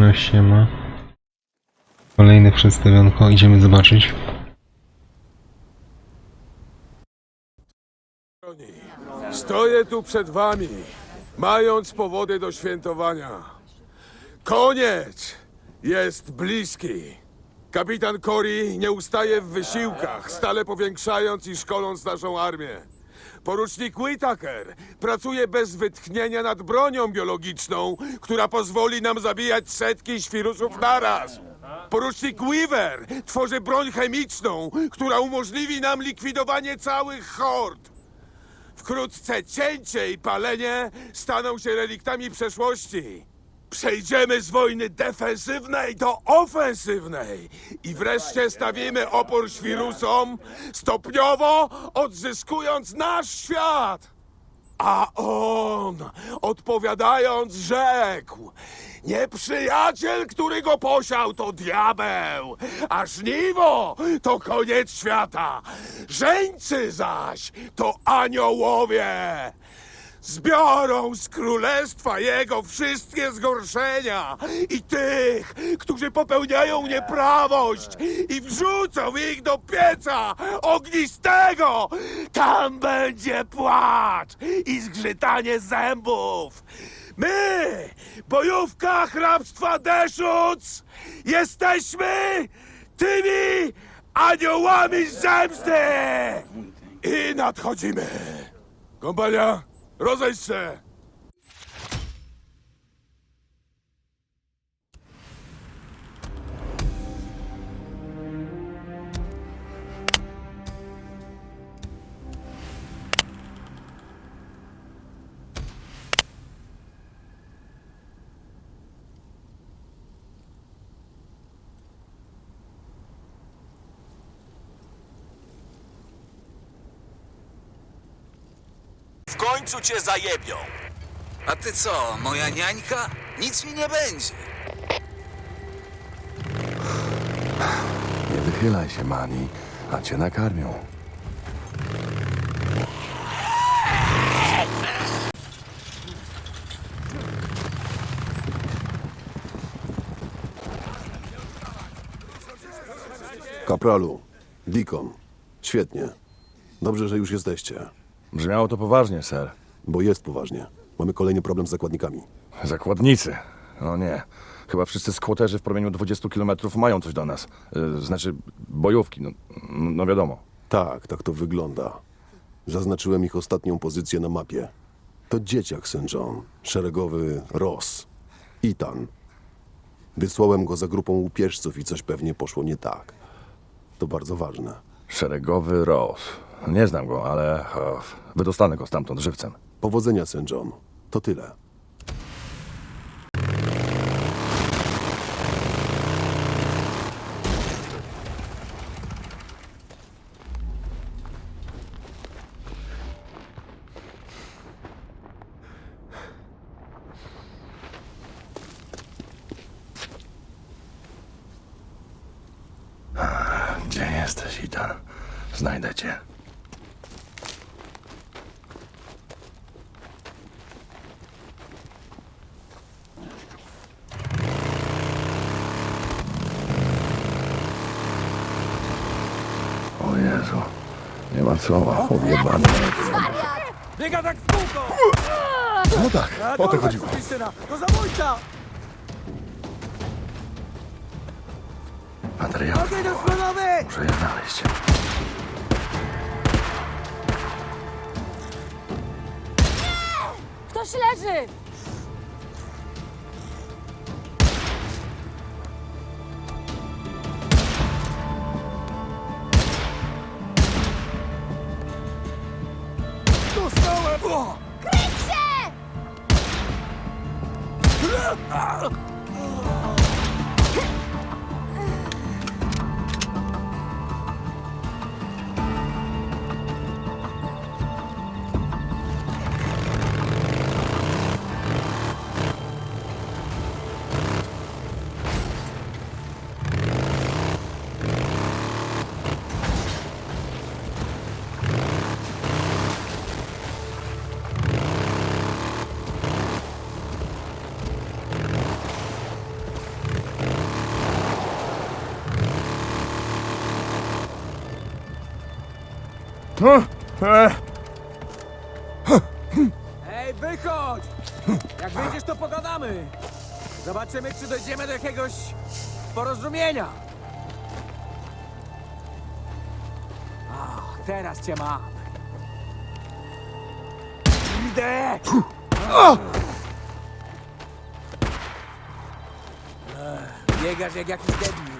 No siema. Kolejne przedstawionko, idziemy zobaczyć. Stoję tu przed wami, mając powody do świętowania. Koniec jest bliski. Kapitan Cory nie ustaje w wysiłkach, stale powiększając i szkoląc naszą armię. Porucznik Whitaker pracuje bez wytchnienia nad bronią biologiczną, która pozwoli nam zabijać setki świrusów naraz. Porucznik Weaver tworzy broń chemiczną, która umożliwi nam likwidowanie całych hord. Wkrótce cięcie i palenie staną się reliktami przeszłości. Przejdziemy z wojny defensywnej do ofensywnej i wreszcie stawimy opór świrusom, stopniowo odzyskując nasz świat. A on, odpowiadając, rzekł: Nieprzyjaciel, który go posiał, to diabeł, a żniwo to koniec świata. Żeńcy zaś to aniołowie. Zbiorą z królestwa jego wszystkie zgorszenia i tych, którzy popełniają nieprawość i wrzucą ich do pieca ognistego. Tam będzie płacz i zgrzytanie zębów. My, bojówka hrabstwa Deszuc, jesteśmy tymi aniołami zemsty i nadchodzimy. Kompania, rozejdź się! Końcu cię zajebią. A ty co, moja niańka? Nic mi nie będzie. Nie wychylaj się, Mani, a cię nakarmią. Kapralu, Deacon, świetnie. Dobrze, że już jesteście, Brzmiało to poważnie, ser. bo jest poważnie. Mamy kolejny problem z zakładnikami. Zakładnicy. No nie. Chyba wszyscy skłoterzy w promieniu 20 km mają coś do nas. Y, znaczy, bojówki, no, no wiadomo. Tak, tak to wygląda. Zaznaczyłem ich ostatnią pozycję na mapie. To dzieciak St. John, szeregowy Ross, Ethan. Wysłałem go za grupą łupieżców i coś pewnie poszło nie tak. To bardzo ważne. Szeregowy Ross. Nie znam go, ale o, wydostanę go stamtąd żywcem. Powodzenia, St. John. To tyle. Gdzie jesteś, Ethan? Znajdę cię. O Jezu, nie ma co, odjebany. Biega tak w kółko! No tak, o to chodziło. Krystyna, to zabójca! Materiał, Ogień osłonowy! muszę je znaleźć. Ktoś leży! Dostałem! O! Ej, wychodź! Jak wyjdziesz, to pogadamy. Zobaczymy, czy dojdziemy do jakiegoś porozumienia. A, teraz cię mam. Idę! Biegasz jak jakiś debil.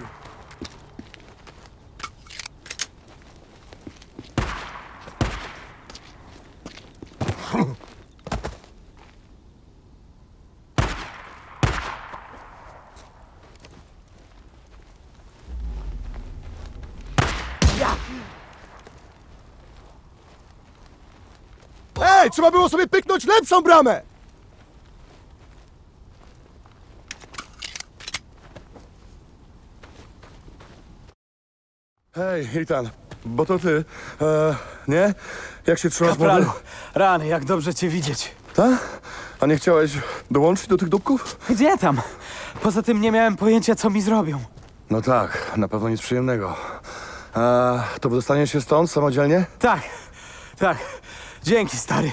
Ej, trzeba było sobie pyknąć lepszą bramę! Hej, Ethan, bo to ty, e, nie? Jak się trzymasz Kapralu, rany, jak dobrze cię widzieć. Tak? A nie chciałeś dołączyć do tych dupków? Gdzie tam? Poza tym nie miałem pojęcia, co mi zrobią. No tak, na pewno nic przyjemnego. A to wydostanie się stąd samodzielnie? Tak, tak. Dzięki, stary.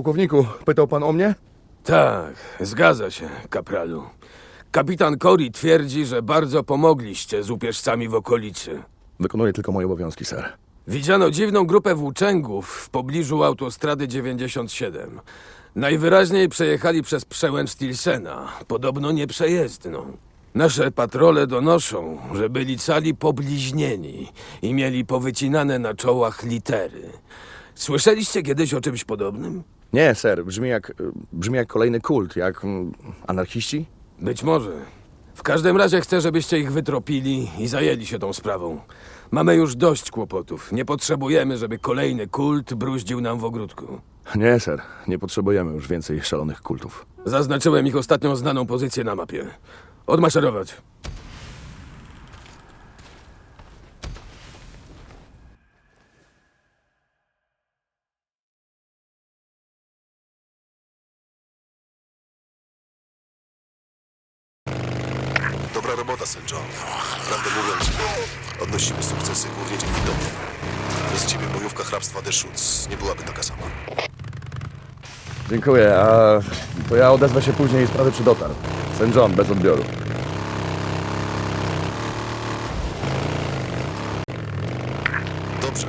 Pułkowniku, pytał pan o mnie? Tak, zgadza się, kapralu. Kapitan Cory twierdzi, że bardzo pomogliście z upieżcami w okolicy. Wykonuję tylko moje obowiązki, ser. Widziano dziwną grupę włóczęgów w pobliżu autostrady 97. Najwyraźniej przejechali przez przełęcz Tilsena, podobno nieprzejezdną. Nasze patrole donoszą, że byli cali pobliźnieni i mieli powycinane na czołach litery. Słyszeliście kiedyś o czymś podobnym? Nie, ser, brzmi jak, brzmi jak kolejny kult, jak mm, anarchiści? Być może. W każdym razie chcę, żebyście ich wytropili i zajęli się tą sprawą. Mamy już dość kłopotów. Nie potrzebujemy, żeby kolejny kult bruździł nam w ogródku. Nie, ser, nie potrzebujemy już więcej szalonych kultów. Zaznaczyłem ich ostatnią znaną pozycję na mapie. Odmaszerować. Dobra robota, St. John. Prawdę mówiąc, odnosimy sukcesy głównie dzięki tobie. Bez ciebie bojówka hrabstwa Deschutz nie byłaby taka sama. Dziękuję, a to ja odezwę się później i sprawy czy dotarł. St. John, bez odbioru. Dobrze.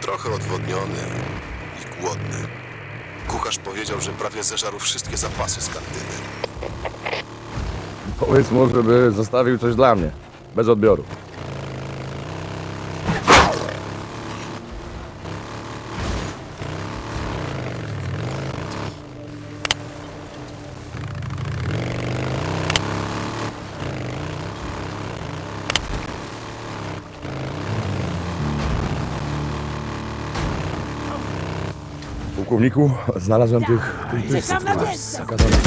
Trochę odwodniony i głodny. Kucharz powiedział, że prawie zeżarł wszystkie zapasy z kantyny. Powiedz mu, żeby zostawił coś dla mnie. Bez odbioru. Pułkowniku, znalazłem tych z zakazanych.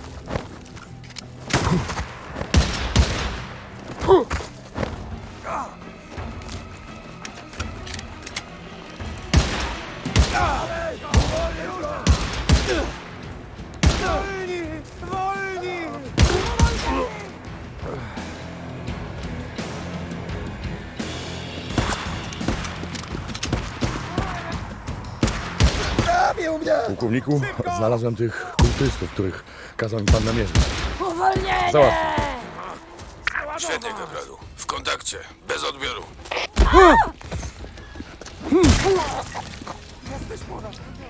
Pułkowniku, znalazłem tych kultystów, których kazał mi pan namierzyć. Uwolnienie! Załatw. Świetnie, kapralu. W kontakcie. Bez odbioru.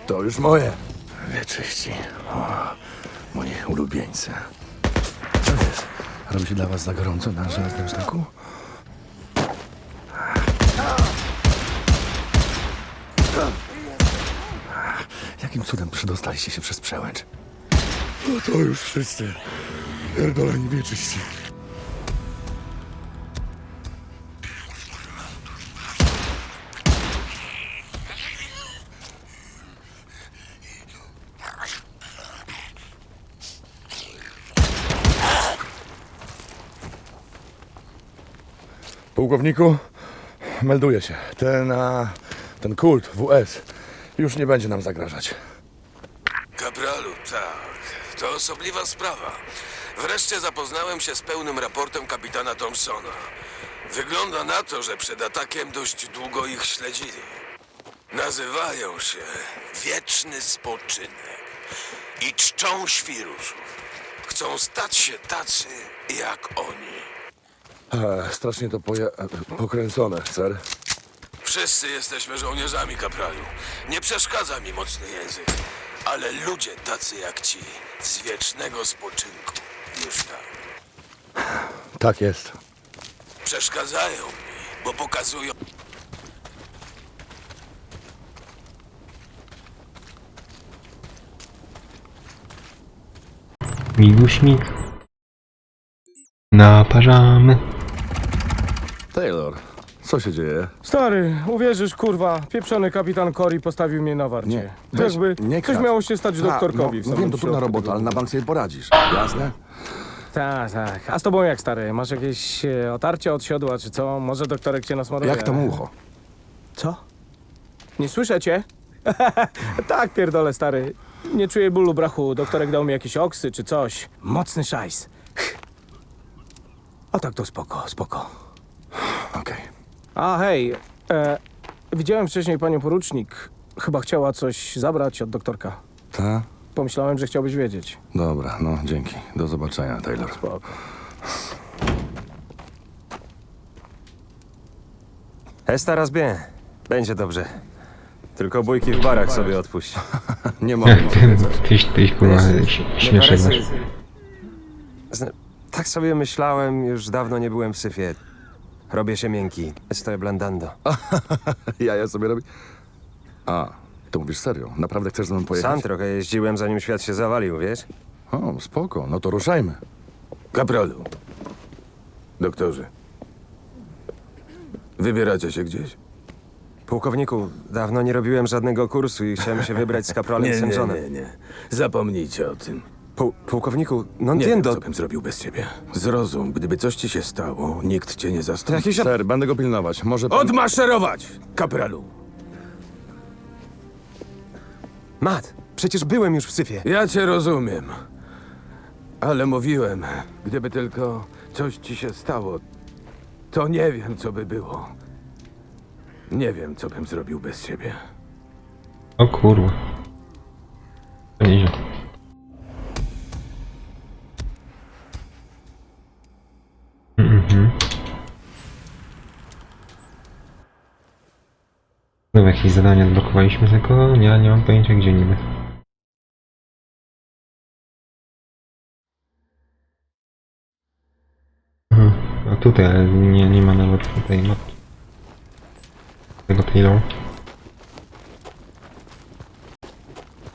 To już moje. Wieczyści. O, moi ulubieńcy. Co jest? Robi się dla was za gorąco na żelaznym szlaku? Jakim cudem przedostaliście się przez przełęcz? No to już wszyscy. Pierdoleni wieczyści. Pułkowniku, melduję się. Ten, a, ten kult WS już nie będzie nam zagrażać. Kapralu, tak. To osobliwa sprawa. Wreszcie zapoznałem się z pełnym raportem kapitana Thompsona. Wygląda na to, że przed atakiem dość długo ich śledzili. Nazywają się Wieczny Spoczynek i czczą świrusów. Chcą stać się tacy jak oni. E, strasznie to poje, e, pokręcone, ser. Wszyscy jesteśmy żołnierzami, kapralu. Nie przeszkadza mi mocny język. Ale ludzie tacy jak ci, z wiecznego spoczynku, już tak. Tak jest. Przeszkadzają mi, bo pokazują... Miguśmik. Naparzamy. Taylor, co się dzieje? Stary, uwierzysz, kurwa, pieprzony kapitan Cory postawił mnie na warcie. Nie, weź, jakby nie coś kradł. miało się stać Ta, doktorkowi. No, w no samym wiem, to trudna środku robota, tego ale na bank sobie poradzisz. Jasne? Tak, tak. A z tobą jak, stary? Masz jakieś e, otarcie od siodła, czy co? Może doktorek cię nasmaruje? Jak to ucho? Co? Nie słyszę cię? tak, pierdolę, stary. Nie czuję bólu, brachu. Doktorek dał mi jakieś oksy, czy coś. Mocny szajs. A tak to spoko, spoko. Okej. A hej, e, widziałem wcześniej panią porucznik. Chyba chciała coś zabrać od doktorka. Ta? Pomyślałem, że chciałbyś wiedzieć. Dobra, no dzięki. Do zobaczenia, Taylor. Spoko. Esta raz bien. Będzie dobrze. Tylko bójki w barach sobie odpuść. Nie mogę tyś, tyś kurwa, śmieszek masz. Zna- Tak sobie myślałem, już dawno nie byłem w syfie. Robię się miękki. Estoy blandando. Ja, ja sobie robię... A, to mówisz serio? Naprawdę chcesz ze mną pojechać? Sam trochę jeździłem, zanim świat się zawalił, wiesz? O, spoko, no to ruszajmy. Kapralu. Doktorze. Wybieracie się gdzieś? Pułkowniku, dawno nie robiłem żadnego kursu i chciałem się wybrać z kapralem St. Johnem. nie. Zapomnijcie o tym. Pu- pułkowniku, no Nie wiem, co bym zrobił bez ciebie. Zrozum, gdyby coś ci się stało, nikt cię nie zastąpi. jakiś... od- Ser, będę go pilnować. Może pan... Odmaszerować, kapralu! Mat, przecież byłem już w syfie. Ja cię rozumiem. Ale mówiłem, gdyby tylko coś ci się stało, to nie wiem, co by było. Nie wiem, co bym zrobił bez ciebie. O kurwa. Jakieś zadania odblokowaliśmy, tylko ja nie mam pojęcia gdzie niby. Aha, a tutaj, ale nie, nie ma nawet tej mapki. Tego Taylor.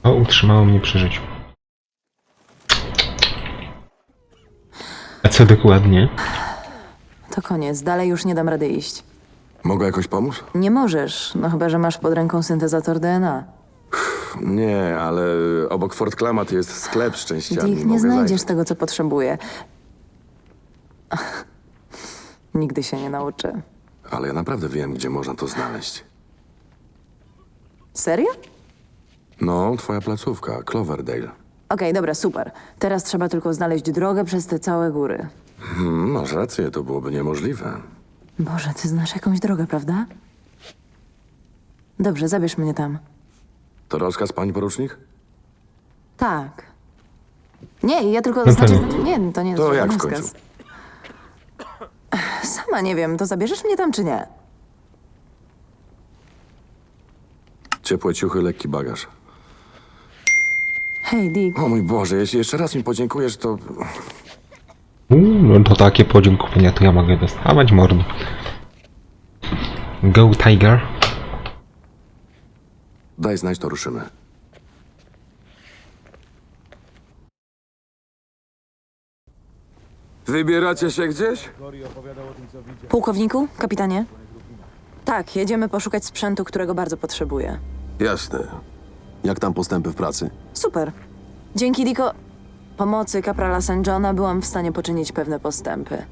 O, utrzymało mnie przy życiu. A co dokładnie? To koniec, dalej już nie dam rady iść. Mogę jakoś pomóc? Nie możesz, no chyba, że masz pod ręką syntezator DNA. Nie, ale obok Fort Klamat jest sklep z częściami. Dick, nie Mogę znajdziesz zajrzeć. tego, co potrzebuję. Nigdy się nie nauczę. Ale ja naprawdę wiem, gdzie można to znaleźć. Serio? No, twoja placówka, Cloverdale. Okej, dobra, super. Teraz trzeba tylko znaleźć drogę przez te całe góry. Hmm, masz rację, to byłoby niemożliwe. Boże, ty znasz jakąś drogę, prawda? Dobrze, zabierz mnie tam. To rozkaz, pani porucznik? Tak. Nie, ja tylko... No znaczy, nie, to nie jest To żaden jak w rozkaz. końcu? Sama nie wiem, to zabierzesz mnie tam, czy nie? Ciepłe ciuchy, lekki bagaż. Hej, Dick. O mój Boże, jeśli jeszcze raz mi podziękujesz, to to takie podziękowania to ja mogę dostawać mordy. Go Tiger. Daj znać, to ruszymy. Wybieracie się gdzieś? Pułkowniku, kapitanie? Tak, jedziemy poszukać sprzętu, którego bardzo potrzebuję. Jasne. Jak tam postępy w pracy? Super. Dzięki, Diko pomocy kaprala St. Johna byłam w stanie poczynić pewne postępy.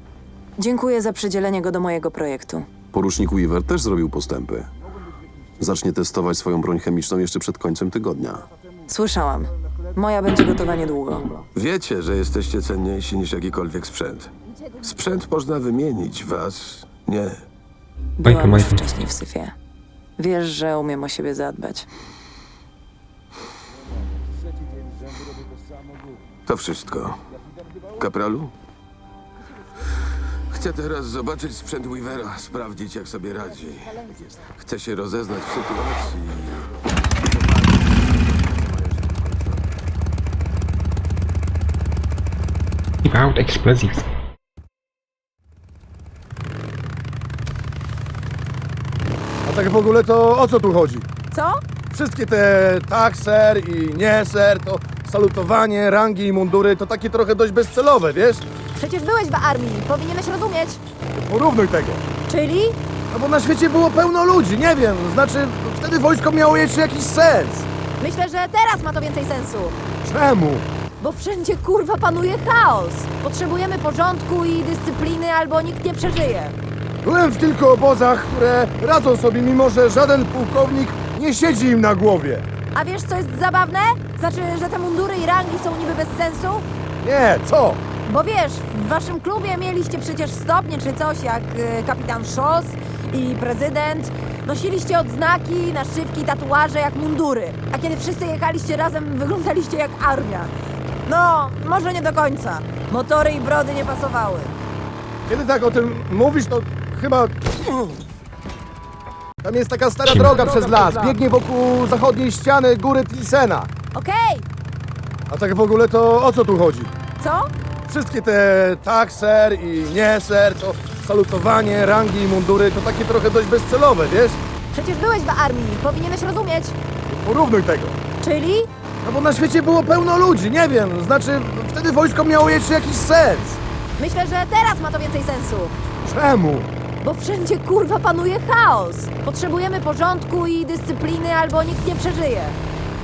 Dziękuję za przydzielenie go do mojego projektu. Porucznik Weaver też zrobił postępy. Zacznie testować swoją broń chemiczną jeszcze przed końcem tygodnia. Słyszałam. Moja będzie gotowa niedługo. Wiecie, że jesteście cenniejsi niż jakikolwiek sprzęt. Sprzęt można wymienić, was nie. Byłam już wcześniej w syfie. Wiesz, że umiem o siebie zadbać. To wszystko. Kapralu? Chcę teraz zobaczyć sprzęt Weavera, sprawdzić jak sobie radzi. Chcę się rozeznać w sytuacji. Keep out explosives. A tak w ogóle to o co tu chodzi? Co? Wszystkie te tak, ser i nie, ser, to salutowanie, rangi i mundury to takie trochę dość bezcelowe, wiesz? Przecież byłeś w armii, powinieneś rozumieć. Porównuj tego. Czyli? No bo na świecie było pełno ludzi, nie wiem, znaczy wtedy wojsko miało jeszcze jakiś sens. Myślę, że teraz ma to więcej sensu. Czemu? Bo wszędzie kurwa panuje chaos. Potrzebujemy porządku i dyscypliny, albo nikt nie przeżyje. Byłem w kilku obozach, które radzą sobie, mimo że żaden pułkownik nie siedzi im na głowie. A wiesz, co jest zabawne? Znaczy, że te mundury i rangi są niby bez sensu? Nie, co? Bo wiesz, w waszym klubie mieliście przecież stopnie czy coś jak y, kapitan Szos i prezydent. Nosiliście odznaki, naszywki, tatuaże jak mundury. A kiedy wszyscy jechaliście razem, wyglądaliście jak armia. No, może nie do końca. Motory i brody nie pasowały. Kiedy tak o tym mówisz, to chyba... Tam jest taka stara Kim? droga przez las, biegnie wokół zachodniej ściany góry Tilsena. Okej, A tak w ogóle to o co tu chodzi? co? Wszystkie te tak, ser i nie, ser, to salutowanie, rangi i mundury to takie trochę dość bezcelowe, wiesz? Przecież byłeś w armii, powinieneś rozumieć. Porównuj tego. Czyli? No bo na świecie było pełno ludzi, nie wiem, znaczy wtedy wojsko miało jeszcze jakiś sens. Myślę, że teraz ma to więcej sensu. Czemu? Bo wszędzie kurwa panuje chaos. Potrzebujemy porządku i dyscypliny, albo nikt nie przeżyje.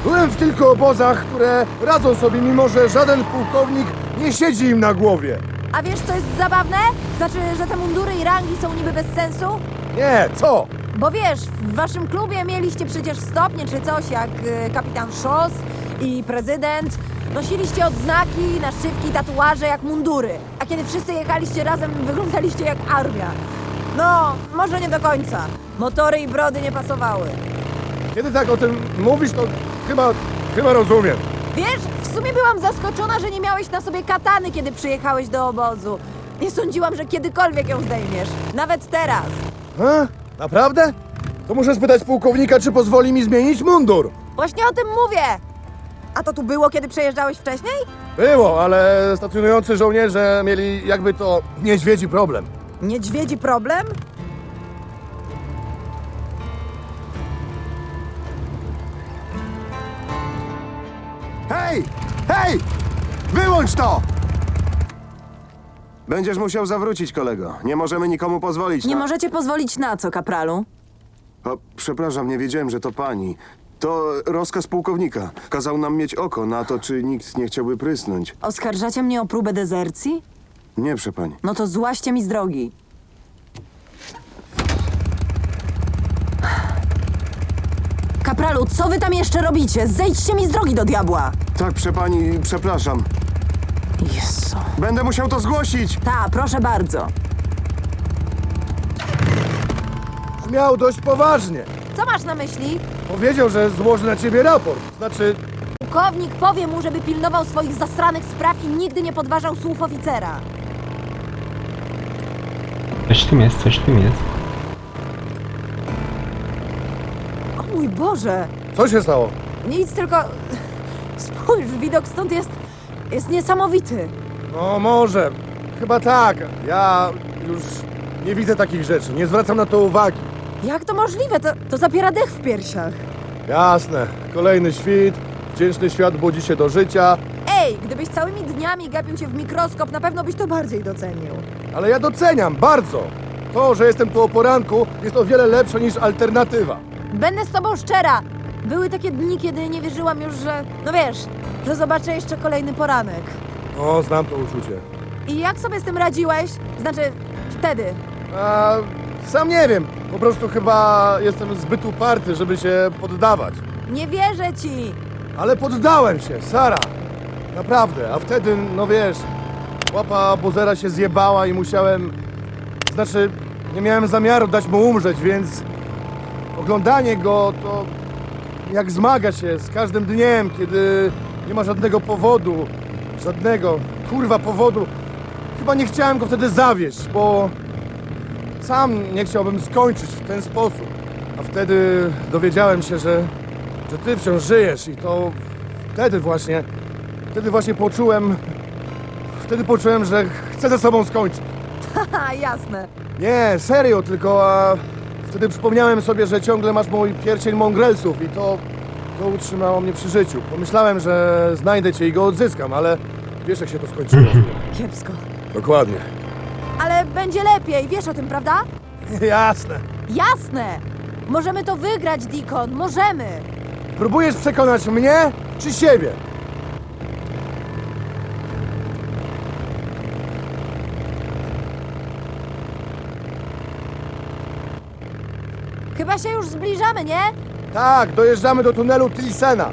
Byłem w kilku obozach, które radzą sobie, mimo że żaden pułkownik nie siedzi im na głowie. A wiesz, co jest zabawne? Znaczy, że te mundury i rangi są niby bez sensu? Nie, co? Bo wiesz, w waszym klubie mieliście przecież stopnie czy coś jak y, kapitan Szos i prezydent. Nosiliście odznaki, naszywki, tatuaże jak mundury. A kiedy wszyscy jechaliście razem, wyglądaliście jak armia. No, może nie do końca. Motory i brody nie pasowały. Kiedy tak o tym mówisz, to chyba, chyba rozumiem. Wiesz, w sumie byłam zaskoczona, że nie miałeś na sobie katany, kiedy przyjechałeś do obozu. Nie sądziłam, że kiedykolwiek ją zdejmiesz. Nawet teraz. A? Naprawdę? To muszę spytać pułkownika, czy pozwoli mi zmienić mundur. Właśnie o tym mówię. A to tu było, kiedy przejeżdżałeś wcześniej? Było, ale stacjonujący żołnierze mieli jakby to niedźwiedzi problem. Niedźwiedzi problem? Hej! Hej! Wyłącz to! Będziesz musiał zawrócić, kolego. Nie możemy nikomu pozwolić Nie na... możecie pozwolić na co, kapralu? O, przepraszam, nie wiedziałem, że to pani. To rozkaz pułkownika. Kazał nam mieć oko na to, czy nikt nie chciałby prysnąć. Oskarżacie mnie o próbę dezercji? Nie, przepani. No to złaście mi z drogi. Kapralu, co wy tam jeszcze robicie? Zejdźcie mi z drogi do diabła! Tak, przepani, przepraszam. Jezu. Będę musiał to zgłosić! Ta, proszę bardzo. Miał dość poważnie. Co masz na myśli? Powiedział, że złoży na ciebie raport. Znaczy, Pułkownik powie mu, żeby pilnował swoich zasranych spraw i nigdy nie podważał słów oficera. Coś w tym jest, coś w tym jest. O mój Boże! co się stało? Nic, tylko... Spójrz, widok stąd jest... jest niesamowity. No może. Chyba tak. Ja już nie widzę takich rzeczy. Nie zwracam na to uwagi. Jak to możliwe? To, to zapiera dech w piersiach. Jasne. Kolejny świt. Wdzięczny świat budzi się do życia. Ej, gdyby Gdybyś całymi dniami gapił się w mikroskop, na pewno byś to bardziej docenił. Ale ja doceniam, bardzo. To, że jestem tu o poranku, jest o wiele lepsze niż alternatywa. Będę z tobą szczera. Były takie dni, kiedy nie wierzyłam już, że... No wiesz, że zobaczę jeszcze kolejny poranek. O, znam to uczucie. I jak sobie z tym radziłeś? Znaczy, wtedy. A, sam nie wiem. Po prostu chyba jestem zbyt uparty, żeby się poddawać. Nie wierzę ci! Ale poddałem się, Sara. Naprawdę. A wtedy, no wiesz, łapa Bozera się zjebała i musiałem... Znaczy, nie miałem zamiaru dać mu umrzeć, więc oglądanie go to jak zmaga się z każdym dniem, kiedy nie ma żadnego powodu, żadnego, kurwa, powodu. Chyba nie chciałem go wtedy zawieść, bo sam nie chciałbym skończyć w ten sposób. A wtedy dowiedziałem się, że, że ty wciąż żyjesz i to wtedy właśnie, wtedy właśnie poczułem, wtedy poczułem, że chcę ze sobą skończyć. Haha, jasne. Nie, serio, tylko a wtedy przypomniałem sobie, że ciągle masz mój pierścień mongrelsów i to, to utrzymało mnie przy życiu. Pomyślałem, że znajdę cię i go odzyskam, ale wiesz jak się to skończyło. Kiepsko. Dokładnie. Ale będzie lepiej, wiesz o tym, prawda? Jasne. Jasne! Możemy to wygrać, Deacon, możemy! Próbujesz przekonać mnie czy siebie? Chyba się już zbliżamy, nie? Tak, dojeżdżamy do tunelu Tilsena.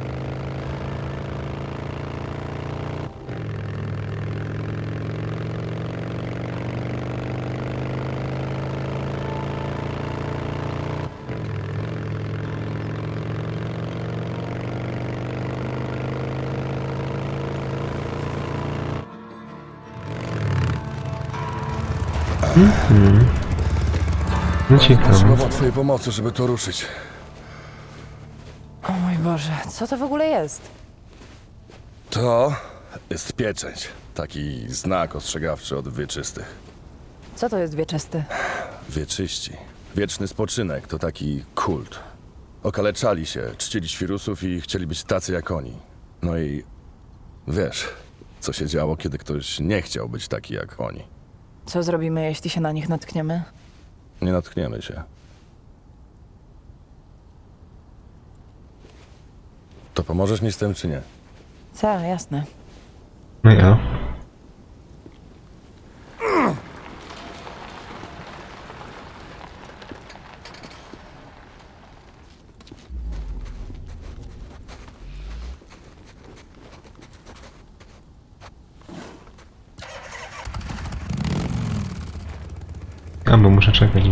Ciekawe. Potrzebował twojej pomocy, żeby to ruszyć. O mój Boże, co to w ogóle jest? To jest pieczęć. Taki znak ostrzegawczy od wieczystych. Co to jest wieczysty? Wieczyści. Wieczny spoczynek to taki kult. Okaleczali się, czcili świrusów i chcieli być tacy jak oni. No i wiesz, co się działo, kiedy ktoś nie chciał być taki jak oni. Co zrobimy, jeśli się na nich natkniemy? Nie natkniemy się. To pomożesz mi z tym, czy nie? Tak, jasne. No ja. A, bo muszę czekać.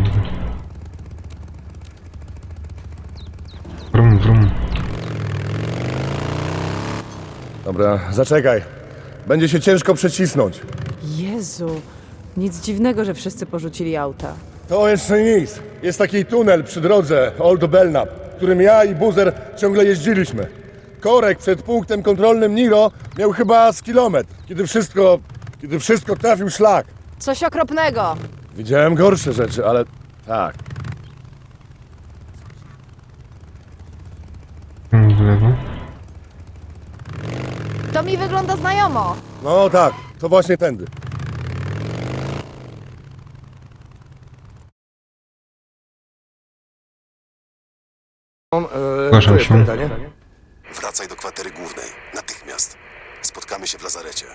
Wrum, wrum. Dobra, zaczekaj. Będzie się ciężko przecisnąć. Jezu, nic dziwnego, że wszyscy porzucili auta. To jeszcze nic. Jest taki tunel przy drodze Old Belknap, którym ja i Buzer ciągle jeździliśmy. Korek przed punktem kontrolnym Niro miał chyba z kilometr, kiedy wszystko, kiedy wszystko trafił szlak. Coś okropnego! Widziałem gorsze rzeczy, ale tak. Mm, W lewo. To mi wygląda znajomo. No tak, to właśnie tędy. On, e, Zgłaszam tu jest się. pytanie. Wracaj do kwatery głównej. Natychmiast. Spotkamy się w lazarecie.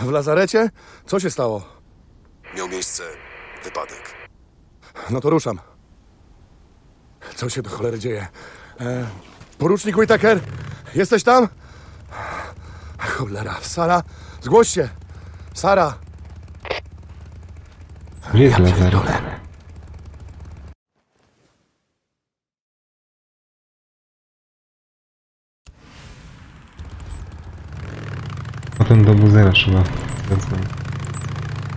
W lazarecie? Co się stało? Miał miejsce wypadek. No to ruszam. Co się do cholery dzieje? E, porucznik Whittaker, jesteś tam? Cholera, Sara, zgłoś się. Sara. Gdzie jest lazaret? Potem do buzera trzeba. zadzwonić.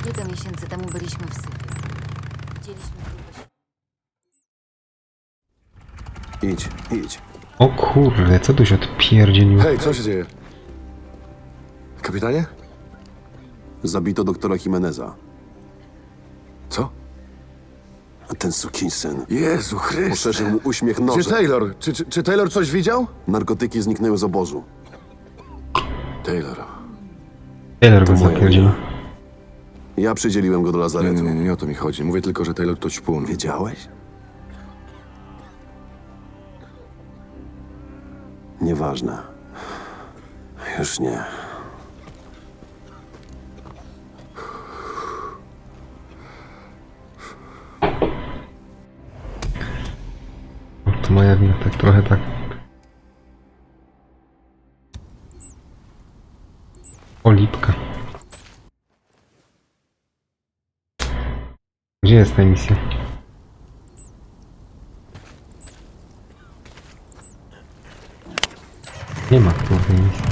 Kilka miesięcy temu byliśmy w Syfie. Widzieliśmy grupę Idź, idź. O kurde, co tu się odpierdzieliło? Hej, co się dzieje? Kapitanie? Zabito doktora Jimeneza. Co? A ten sukinsyn Jezu Chryste. poszerzył mu uśmiech Gdzie nożem. Taylor? Czy, czy, czy Taylor coś widział? Narkotyki zniknęły z obozu. Taylor. Taylor go wina. Ja przydzieliłem go do Nie, lazaretu. nie, nie, nie o to mi chodzi. Mówię tylko, że Taylor to ćpun. Wiedziałeś? Nieważne. Już nie. To moja wina, tak trochę tak. Olipka. Gdzie jest ta misja? Nie ma tej misji.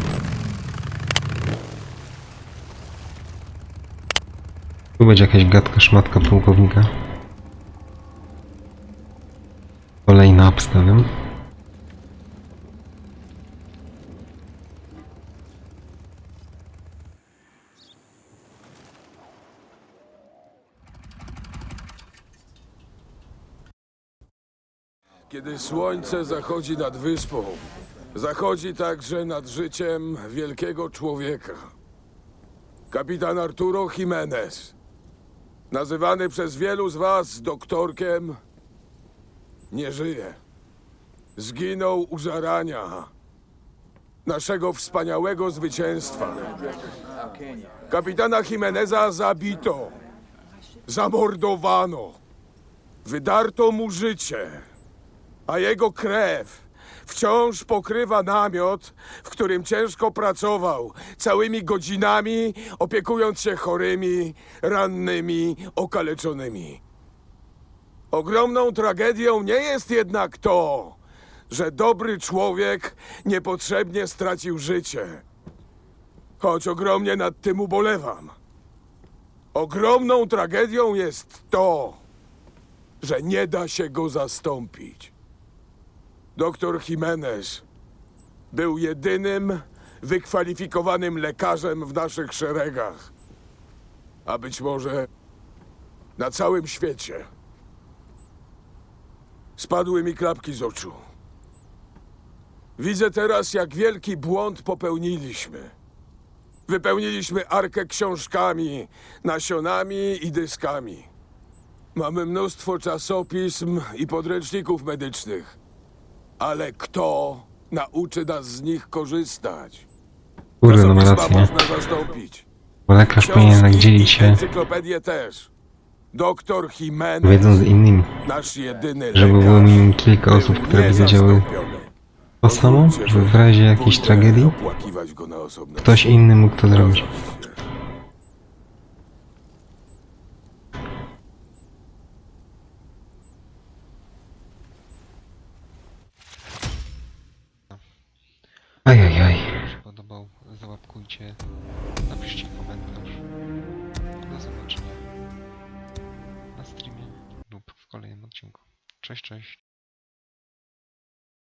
Tu będzie jakaś gadka szmatka pułkownika. Kolejna obstawiam. Kiedy słońce zachodzi nad wyspą, zachodzi także nad życiem wielkiego człowieka. Kapitan Arturo Jimenez, nazywany przez wielu z was doktorkiem, nie żyje. Zginął u zarania naszego wspaniałego zwycięstwa. Kapitana Jimeneza zabito, zamordowano, wydarto mu życie a jego krew wciąż pokrywa namiot, w którym ciężko pracował, całymi godzinami opiekując się chorymi, rannymi, okaleczonymi. Ogromną tragedią nie jest jednak to, że dobry człowiek niepotrzebnie stracił życie. Choć ogromnie nad tym ubolewam. Ogromną tragedią jest to, że nie da się go zastąpić. Doktor Jimenez był jedynym wykwalifikowanym lekarzem w naszych szeregach. A być może na całym świecie. Spadły mi klapki z oczu. Widzę teraz, jak wielki błąd popełniliśmy. Wypełniliśmy arkę książkami, nasionami i dyskami. Mamy mnóstwo czasopism i podręczników medycznych. Ale kto nauczy nas z nich korzystać? Kurde, no ma Czasopisma rację. można zastąpić. Bo lekarz powinien tak dzielić się Encyklopedię też. Doktor Jimenez, wiedzą z innymi. nasz jedyny Żeby było minimum kilka był osób, które by wiedziały niezastąpiony. to samo, żeby w razie jakiejś tragedii opłakiwać go na osobności. ktoś inny mógł to zrobić. Załapkujcie, napiszcie komentarz. Do zobaczenia na streamie lub w kolejnym odcinku. Cześć, cześć.